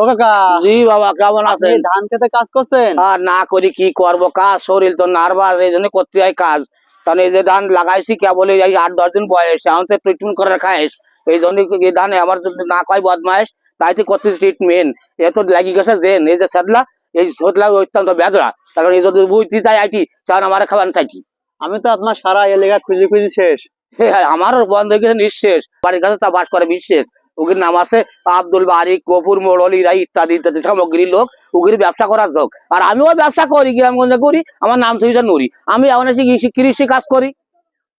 ও কাকা। জি বাবা কেমন আছেন? ধান খেতে কাজ করছেন? আর না করি কি করব? কাজ শরীর তো নার্ভাস এই জন্য করতে হয় কাজ। কারণ এই যে ধান লাগাইছি কেবল এই আট দশ দিন বয়স তো ট্রিটমেন্ট খাইস এই জন্য এই ধানে আমার না কয় বদমাইশ তাইতে করতে ট্রিটমেন্ট এ তো লাগি গেছে জেন এই যে সেদলা এই সেদলা অত্যন্ত বেদরা। কারণ এই যদি বুঝতে তাই আইটি কারণ আমার খাবার চাইটি আমি তো আপনার সারা এলাকা খুঁজি খুঁজি শেষ। হ্যাঁ আমারও বন্ধ হয়ে গেছে নিঃশেষ। বাড়ির কাছে তা বাস করে বিশেষ উগির নাম আছে আব্দুল বারিক কপুর মোড়ল ইরা ইত্যাদি ইত্যাদি সামগ্রীর লোক উগির ব্যবসা করার যোগ। আর আমিও ব্যবসা করি গ্রামগঞ্জে করি আমার নাম তুই নুরি। আমি এখন এসে কৃষি- কাজ করি।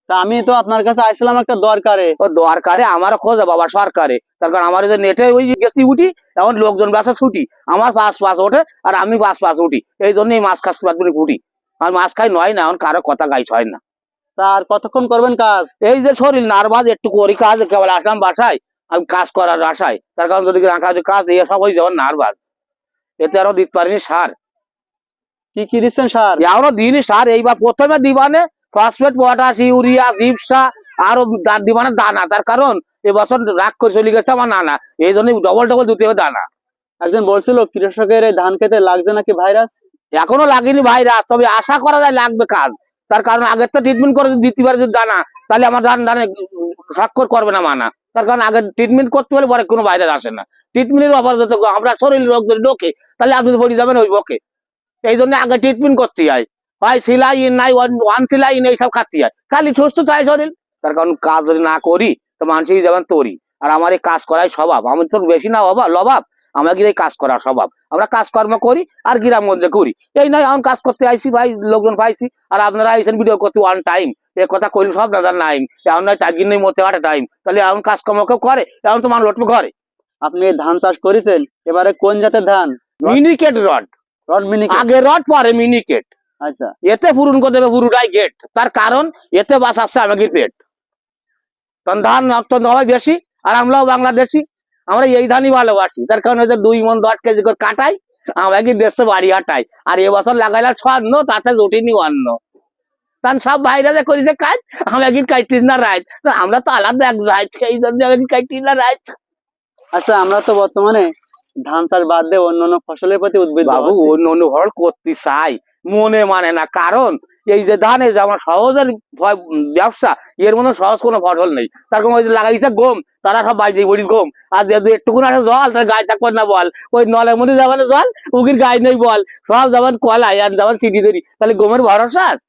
তা আমি তো আপনার কাছে আইছিলাম একটা দরকারে। ও দরকারে আমার খোঁজ বাবা সরকারে। তার কারণ আমার যে নেটে ওই গেছি উঠি এখন লোকজন ব্যবসা ছুটি। আমার পাঁচ পাঁচ ওঠে আর আমি পাঁচ পাঁচ উঠি। এই জন্যই মাছ খাস পাঁচ উঠি। আর মাছ খাই নয় না এখন কারও কথা গাইছ হয় না। তার কতক্ষণ করবেন কাজ? এই যে শরীর নার্ভাস একটু করি কাজ কেবল আসলাম বাসায়। আমি কাজ করার আশায়। তার কারণ যদি রাখা যদি কাজ দিয়ে সব হয়ে যাওয়ার নার্ভাস এতে আরও দিতে পারিনি সার। কি কি দিচ্ছেন সার? এখনও দিনই সার। এইবার প্রথমে দিবানে ফসফেট পটাশ ইউরিয়া জিপসা আরও দিবানে দানা। তার কারণ এবছর রাগ করে চলে গেছে আমার নানা। এই জন্য ডবল ডবল দিতে হবে দানা। একজন বলছিল কৃষকের এই ধান খেতে লাগছে নাকি ভাইরাস এখনও লাগেনি ভাইরাস তবে আশা করা যায় লাগবে কাজ। তার কারণ আগে তো ট্রিটমেন্ট করে দিতে যদি দানা তাহলে আমার ধান ধানে স্বাক্ষর করবে না মানা। তার কারণ আগে ট্রিটমেন্ট করতে হলে পরে কোনো ভাইরাস আসে না। ট্রিটমেন্টের অফার যত আমরা শরীর রোগ যদি ঢোকে তাহলে আপনি তো পড়ে যাবেন ওই বকে। এই জন্য আগে ট্রিটমেন্ট করতে হয়। হয় সিলাইন নাই ওয়ান সিলাইন এইসব খাতে হয় খালি সুস্থ চাই শরীর। তার কারণ কাজ যদি না করি, তো মানুষই যাবেন তরি। আর আমার এই কাজ করাই স্বভাব। আমি তো বেশি না অভাব, লভাব। আমাদের এই কাজ করার স্বভাব। আমরা কাজকর্ম করি আর গ্রামগঞ্জে করি এই নয় এখন কাজ করতে আইসি ভাই লোকজন পাইছি আর আপনারা আইসেন ভিডিও করতে ওয়ান টাইম এ কথা কইলে সব না নাই এখন নয় দিন নেই মধ্যে আট টাইম তাহলে এখন কাজকর্ম কেউ করে? এখন তো মানুষ লোট করে আপনি ধান চাষ করেছেন এবারে কোন জাতের ধান? মিনিকেট রড রড মিনি আগে রড পরে মিনিকেট আচ্ছা। এতে পূরণ করে দেবে পুরোটাই গেট তার কারণ এতে বাস আসছে আমাদের পেট তখন ধান হয় বেশি আর আমরাও বাংলাদেশি। আমরা এই ধানই ভালোবাসি। তার কারণ হচ্ছে দুই মন দশ কেজি করে কাটাই আমাকে দেশে বাড়ি হাঁটাই। আর এবছর লাগাইলাম ছন্ন তাতে জটিনি অন্ন কারণ সব বাইরে যে করেছে কাজ আমাকে কাইটিস না রাইত? তা আমরা তো আলাদা এক যাই এই জন্য কাইটিস না রাইত? আচ্ছা আমরা তো বর্তমানে ধান চাষ বাদ দিয়ে অন্য অন্য ফসলের প্রতি উদ্বুদ্ধ বাবু অন্য অন্য ফল করতে চাই। মনে মানে না। কারণ এই যে ধান এই যে আমার সহজের ব্যবসা এর মধ্যে সহজ কোনো ফসল নেই। তার ওই যে লাগাইছে গম তারা সব বাইরে বলিস গম। আর যদি একটুকুন আছে জল তার গায়ে থাকবে না বল। ওই নলের মধ্যে যাবেন জল উকির গায়ে নেই বল। সব যাবেন কলাই আর যাবেন সিটি ধরি তাহলে গমের ভরসা আছে?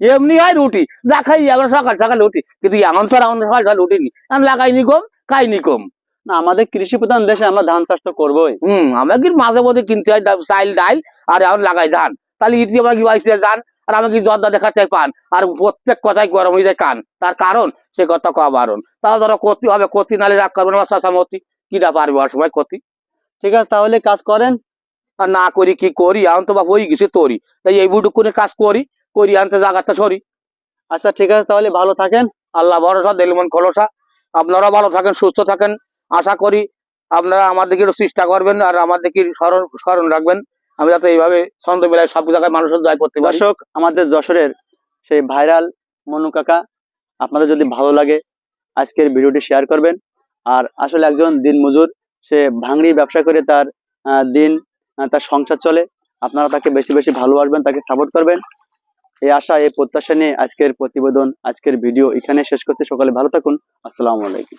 এমনি হয় রুটি। যা খাই আমরা সকাল সকাল উঠি কিন্তু এমন তো আমাদের সকাল সকাল উঠিনি আমি লাগাইনি কম খাইনি কম না আমাদের কৃষি প্রধান দেশে আমরা ধান চাষ তো করবোই। হম আমরা আমাকে মাঝে মধ্যে কিনতে হয় চাইল ডাইল আর এখন লাগাই ধান। তাহলে ইটি আমার কি বাইসে যান আর আমাকে জর্দা দেখাতে পান। আর প্রত্যেক কথাই গরম হয়ে যায় কান। তার কারণ? সে কথা কওয়া বারণ। তাহলে ধরো ক্ষতি হবে ক্ষতি নালে রাগ করবে না শাসামতি কিটা পারবে অসময় ক্ষতি ঠিক আছে, তাহলে কাজ করেন। আর না করি কি করি? এখন তো বা হয়ে গেছে তোরই তাই এই বুটুকুনে কাজ করি করি আনতে জায়গাটা সরি। আচ্ছা ঠিক আছে, তাহলে ভালো থাকেন। আল্লাহ ভরসা দিলমন খোলসা। আপনারা ভালো থাকেন, সুস্থ থাকেন। আশা করি আপনারা আমার দিকে চেষ্টা করবেন আর আমার দিকে স্মরণ স্মরণ রাখবেন। আমি যাতে এইভাবে ছন্দ বেলায় সব জায়গায় মানুষের জয় করতে পারি। দর্শক, আমাদের যশোরের সেই ভাইরাল মনু কাকা, আপনাদের যদি ভালো লাগে, আজকের ভিডিওটি শেয়ার করবেন। আর আসলে একজন দিন মজুর সে ভাঙড়ি ব্যবসা করে তার দিন তার সংসার চলে। আপনারা তাকে বেশি বেশি ভালোবাসবেন, তাকে সাপোর্ট করবেন। এই আশা, এই প্রত্যাশা নিয়ে আজকের প্রতিবেদন, আজকের ভিডিও এখানে শেষ করতে সকালে ভালো থাকুন। আসসালামু আলাইকুম।